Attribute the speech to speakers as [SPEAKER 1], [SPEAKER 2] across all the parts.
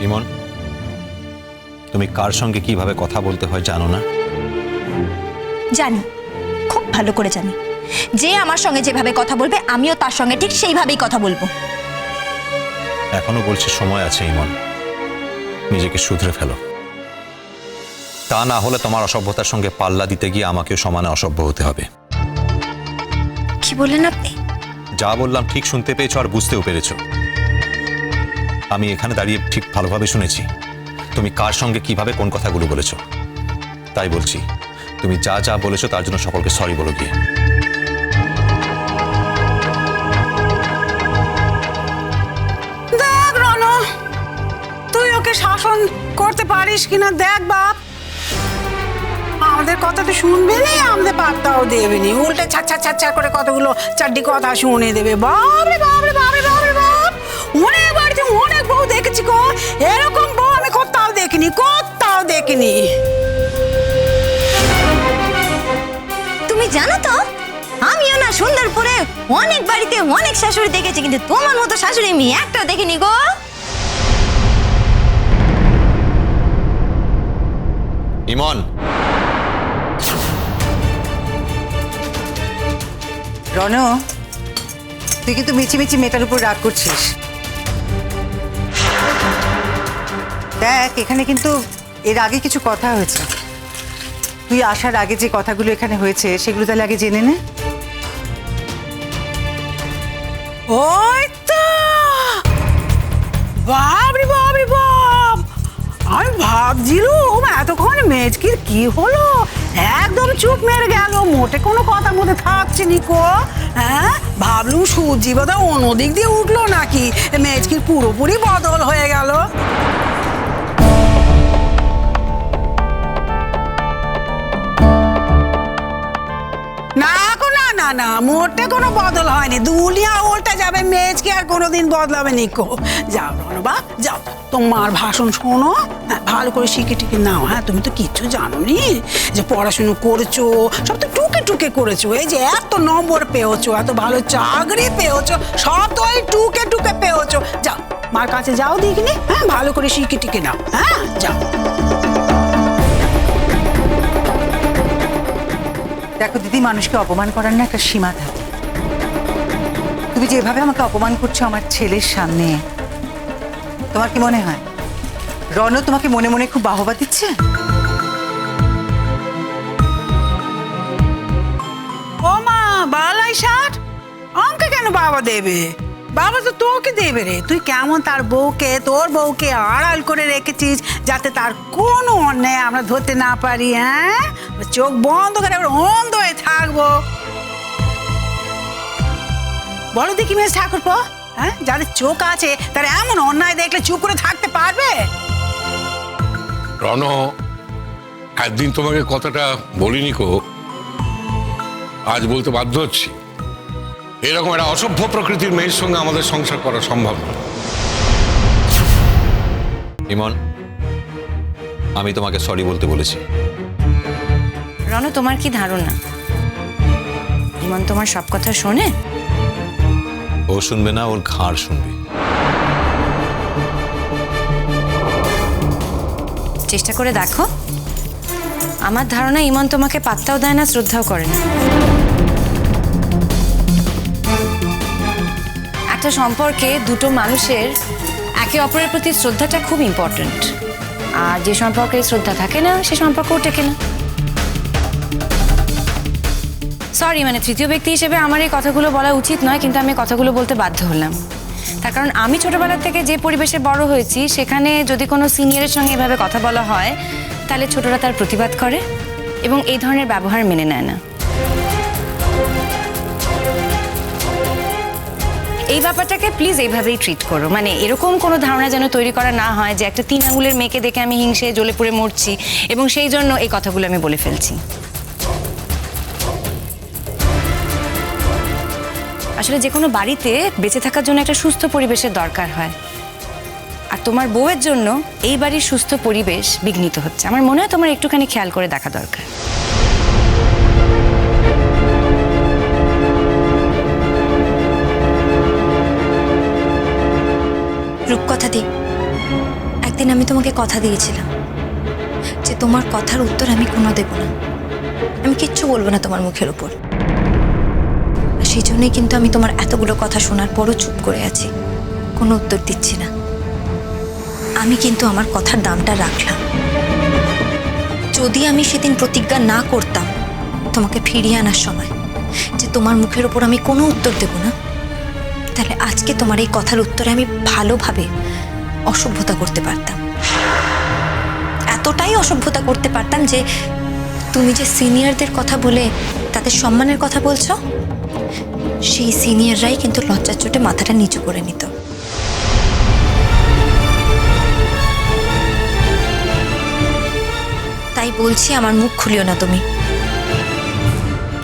[SPEAKER 1] ইমন তুমি কার সঙ্গে কীভাবে কথা বলতে হয় জানো না?
[SPEAKER 2] জানি খুব ভালো করে জানি। যে আমার সঙ্গে যেভাবে কথা বলবে আমিও তার সঙ্গে ঠিক সেইভাবেই কথা বলব।
[SPEAKER 1] এখনও বলছি সময় আছে ইমন। নিজেকে শুধরে ফেলো। তা না হলে তোমার অসভ্যতার সঙ্গে পাল্লা দিতে গিয়ে আমাকেও সমানে অসভ্য হতে হবে।
[SPEAKER 2] কি বললেন আপনি?
[SPEAKER 1] যা বললাম ঠিক শুনতে পেয়েছ আর বুঝতেও পেরেছ। আমি এখানে দাঁড়িয়ে ঠিক ভালোভাবে শুনেছি। তুমি কার সঙ্গে কীভাবে কোন কথাগুলো বলেছ? তাই বলছি, তুমি যা যা বলেছ তার জন্য সকলকে সরি বলো গিয়ে।
[SPEAKER 3] শাসন করতে পারিস কিনা দেখ বাপ। আমাদের কথা তো শুনবে নি আমাদের পাত্তাও দেবে নি উল্টে ছাচ্ছা ছাচ্ছা করে কতগুলো চারটি কথা শুনে দেবে। বাপরে বাপরে বাপরে বাপরে। এরকম বউ আমি কোথাও দেখিনি কোথাও দেখিনি।
[SPEAKER 2] তুমি জানো তো আমিও না সুন্দরপুরে অনেক বাড়িতে অনেক শাশুড়ি দেখেছি কিন্তু তোমার মতো শাশুড়ি আমি একটাও দেখিনি গো।
[SPEAKER 1] ইমন।
[SPEAKER 4] রণ তুই কিন্তু মিছিমিছি মেয়েটার উপর রাগ করছিস। দেখ, এখানে কিন্তু এর আগে কিছু কথা হয়েছে। তুই আসার আগে যে কথাগুলো এখানে হয়েছে, সেগুলো তাহলে আগে জেনে নে।
[SPEAKER 3] ওই তো! বাপরে বাপরে বাপ! আমি ভাবছিলুম, এতক্ষণ মেজকির কি হলো? একদম চুপ মেরে গেল, মোটে কোনো কথার মধ্যে থাকছে নিকো হ্যাঁ? ভাবলুম সূর্যি বোধ অন্যদিক দিয়ে উঠল নাকি? মেজকির পুরোপুরি বদল হয়ে গেল। না মোটে কোনো বদল হয়নি। দুলিয়া উল্টে যাবে মেজকে আর কোনোদিন বদলাবে নিকো যাও রণবা যাও। তোমার ভাষণ শোনো। হ্যাঁ, ভালো করে শিখে টিকে নাও। হ্যাঁ তুমি তো কিচ্ছু জানো নি যে পড়াশুনো করেছ সব তো টুকে টুকে করেছ। এই যে এত নম্বর পেয়েছ এত ভালো চাকরি পেয়েছ সব তো ওই টুকে টুকে পেয়েছ। যাও মার কাছে যাও দেখিনি। হ্যাঁ ভালো করে শিখে টিকে নাও। হ্যাঁ যাও।
[SPEAKER 4] দেখো দিদি, মানুষকে অপমান করার না একটা সীমা থাকে। তুমি যেভাবে আমাকে অপমান করছ আমার ছেলের সামনে, তোমার কি মনে হয়? রণ তোমাকে মনে মনে খুব বাহবা দিচ্ছে?
[SPEAKER 3] ও মা, বালাই ষাট? আমাকে কেন বাবা দেবে? বাবা তো তোকে দেবে রে। তুই কেমন তার বউকে, তোর বউকে আড়াল করে রেখেছিস যাতে তার কোনো অন্যায় আমরা ধরতে না পারি হ্যাঁ? চোখ বন্ধ করে আমরা অন্ধ হয়ে থাকব। বলো দেখি মেস ঠাকুর হ্যাঁ? যাদের চোখ আছে, তারা এমন অন্যায় দেখলে চুপ করে থাকতে পারবে?
[SPEAKER 5] রণ, একদিন তোমাকে কথাটা বলিনি কো। আজ বলতে বাধ্য হচ্ছি। এরকম একটা অসভ্য প্রকৃতির মেয়ের সঙ্গে আমাদের সংসার করা সম্ভব না।
[SPEAKER 1] ইমন আমি তোমাকে সরি বলতে বলেছি।
[SPEAKER 6] রণ তোমার কি ধারণা? ইমন তোমার সব কথা শোনে?
[SPEAKER 1] ও শুনবে না ওর ঘাড় শুনবে।
[SPEAKER 6] চেষ্টা করে দেখো। আমার ধারণা ইমন তোমাকে পাত্তাও দেয় না শ্রদ্ধাও করে না। একটা সম্পর্কে দুটো মানুষের একে অপরের প্রতি শ্রদ্ধাটা খুব ইম্পর্ট্যান্ট আর যে সম্পর্কে শ্রদ্ধা থাকে না, সে সম্পর্কও টেকে না। সরি মানে তৃতীয় ব্যক্তি হিসেবে আমার এই কথাগুলো বলা উচিত নয়, কিন্তু আমি কথাগুলো বলতে বাধ্য হলাম। তার কারণ আমি ছোটবেলা থেকে যে পরিবেশে বড় হয়েছি, সেখানে যদি কোনো সিনিয়রের সঙ্গে এভাবে কথা বলা হয়, তাহলে ছোটরা তার প্রতিবাদ করে এবং এই ধরনের ব্যবহার মেনে নেয় না। এই ব্যাপারটাকে প্লিজ এইভাবেই ট্রিট করো। মানে এরকম কোনো ধারণা যেন তৈরি করা না হয় যে একটা তিন আঙুলের মেয়েকে দেখে আমি হিংসে জ্বলে পুড়ে মরছি এবং সেই জন্য এই কথাগুলো আমি বলে ফেলছি। আসলে যে কোনো বাড়িতে বেঁচে থাকার জন্য একটা সুস্থ পরিবেশের দরকার হয়। আর তোমার বউয়ের জন্য এই বাড়ির সুস্থ পরিবেশ বিঘ্নিত হচ্ছে। আমার মনে হয় তোমার একটুখানি খেয়াল করে দেখা দরকার।
[SPEAKER 2] আমি তোমাকে কথা দিয়েছিলাম যে তোমার কথার উত্তর আমি কোনো দেব না। আমি কিচ্ছু বলব না তোমার মুখের উপর। সেই জন্যই কিন্তু আমি তোমার এতগুলো কথা শোনার পরও চুপ করে আছি। কোনো উত্তর দিচ্ছি না। আমি কিন্তু আমার কথার দামটা রাখলাম। যদি আমি সেদিন প্রতিজ্ঞা না করতাম তোমাকে ফিরিয়ে আনার সময় যে তোমার মুখের ওপর আমি কোনো উত্তর দেব না, তাহলে আজকে তোমার এই কথার উত্তরে আমি ভালোভাবে অসভ্যতা করতে পারতাম। এতটাই অসভ্যতা করতে পারতাম যে তুমি যে সিনিয়রদের কথা বলে তাদের সম্মানের কথা বলছো, সেই সিনিয়ররাই কিন্তু লজ্জার চোটে মাথাটা নিচু করে নিত। তাই বলছি আমার মুখ খুলিও না তুমি।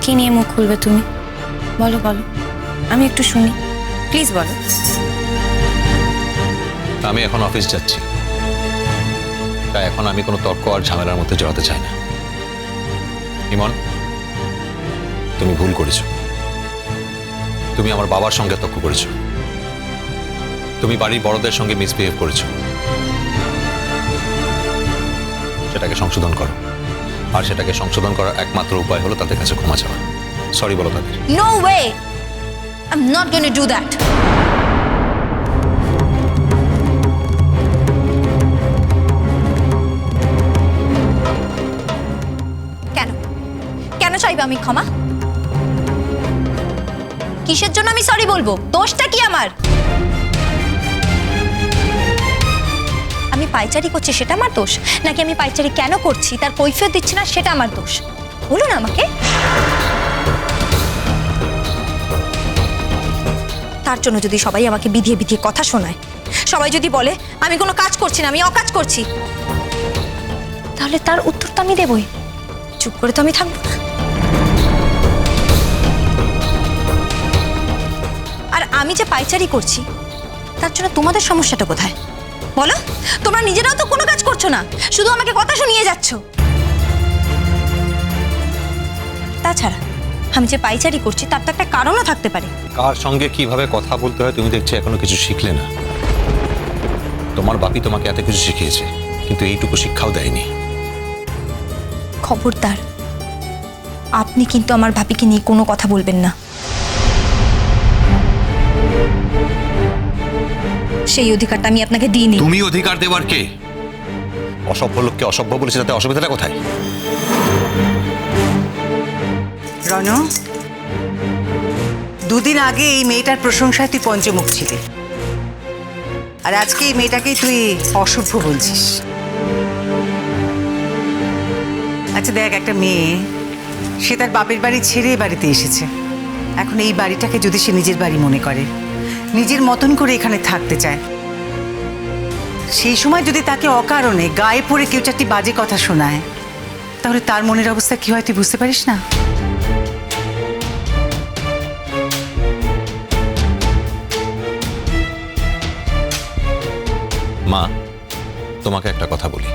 [SPEAKER 6] কি নিয়ে মুখ খুলবে তুমি? বলো বলো। আমি একটু শুনি। প্লিজ বলো।
[SPEAKER 1] আমি এখন অফিস যাচ্ছি। তাই এখন আমি কোনো তর্ক আর ঝামেলার মধ্যে জড়াতে চাই না। ইমন, তুমি ভুল করেছ। তুমি আমার বাবার সঙ্গে তর্ক করেছ। তুমি বাড়ির বড়দের সঙ্গে মিসবিহেভ করেছ। সেটাকে সংশোধন করো। আর সেটাকে সংশোধন করার একমাত্র উপায় হলো তাদের কাছে ক্ষমা চাওয়া। সরি বলো তাদের।
[SPEAKER 2] No way! I'm not going to do that. চাইবে আমি ক্ষমা? কিসের জন্য আমি সরি বলব? দোষটা কি আমার? আমি পাইচারি করছি, সেটা আমার দোষ? নাকি আমি পাইচারি কেন করছি? তার কৈফিয়ত দিচ্ছি না, সেটা আমার দোষ? বলুন আমাকে। তার জন্য যদি সবাই আমাকে বিধিয়ে বিধিয়ে কথা শোনায়, সবাই যদি বলে, আমি কোনো কাজ করছি না, আমি অকাজ করছি, তাহলে তার উত্তর তো আমি দেবই। চুপ করে তো আমি থাকব না। আমি যে পাইচারি করছি তার জন্য তোমাদের সমস্যাটা কোথায়? বলো তোমরা নিজেরাও তো কোনো কাজ করছ না শুধু আমাকে কথা শুনিয়ে যাচ্ছ। তাছাড়া আমি যে পাইচারি করছি তার তো একটা কারণও থাকতে পারে।
[SPEAKER 1] কার সঙ্গে কীভাবে কথা বলতে হয় তুমি দেখছ এখনও কিছু শিখলে না। তোমার বাপি তোমাকে এত কিছু শিখিয়েছে কিন্তু এইটুকু শিক্ষাও দেয়নি।
[SPEAKER 2] খবরদার আপনি কিন্তু আমার ভাবিকে নিয়ে কোনো কথা বলবেন না। সেই অধিকারটা আমি আপনাকে দিইনি।
[SPEAKER 1] তুমি অধিকার দেওয়ার কে? অসভ্য লোককে অসভ্য বলেছে তাতে অসুবিধাটা কোথায়?
[SPEAKER 4] রণ দুদিন আগে এই মেয়েটার প্রশংসায় তুই পঞ্চমুখ ছিলি। আর আজকে এই মেয়েটাকেই তুই অসভ্য বলছিস। আচ্ছা দেখ একটা মেয়ে সে তার বাপের বাড়ি ছেড়ে বাড়িতে এসেছে। এখন এই বাড়িটাকে যদি সে নিজের বাড়ি মনে করে। নিজের মতন করে এখানে থাকতে চায়। সেই সময় যদি তাকে অকারণে গায়ে পড়ে কেউ চারটি বাজে কথা শোনায়, তাহলে তার মনের অবস্থা কি হয় তুই বুঝতে পারিস না?
[SPEAKER 1] মা, তোমাকে একটা কথা বলি।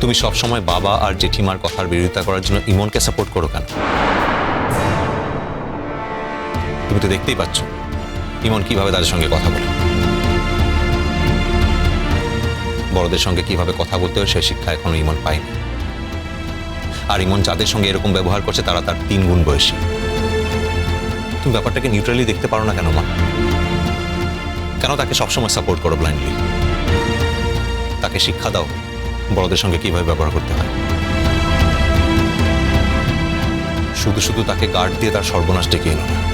[SPEAKER 1] তুমি সব সময় বাবা আর জেঠিমার কথার বিরোধিতা করার জন্য ইমনকে সাপোর্ট করো কেন? তুমি তো দেখতেই পাচ্ছ। ইমন কীভাবে তাদের সঙ্গে কথা বলে? বড়দের সঙ্গে কীভাবে কথা বলতে হয় সে শিক্ষা এখনও ইমন পায়নি। আর ইমন যাদের সঙ্গে এরকম ব্যবহার করছে, তারা তার তিন গুণ বয়সী। তুমি ব্যাপারটাকে নিউট্রালি দেখতে পারো না কেন, মা? কেন তাকে সবসময় সাপোর্ট করো ব্লাইন্ডলি তাকে শিক্ষা দাও বড়দের সঙ্গে কীভাবে ব্যবহার করতে হয়। শুধু শুধু তাকে গার্ড দিয়ে তার সর্বনাশ ডেকে এলো না।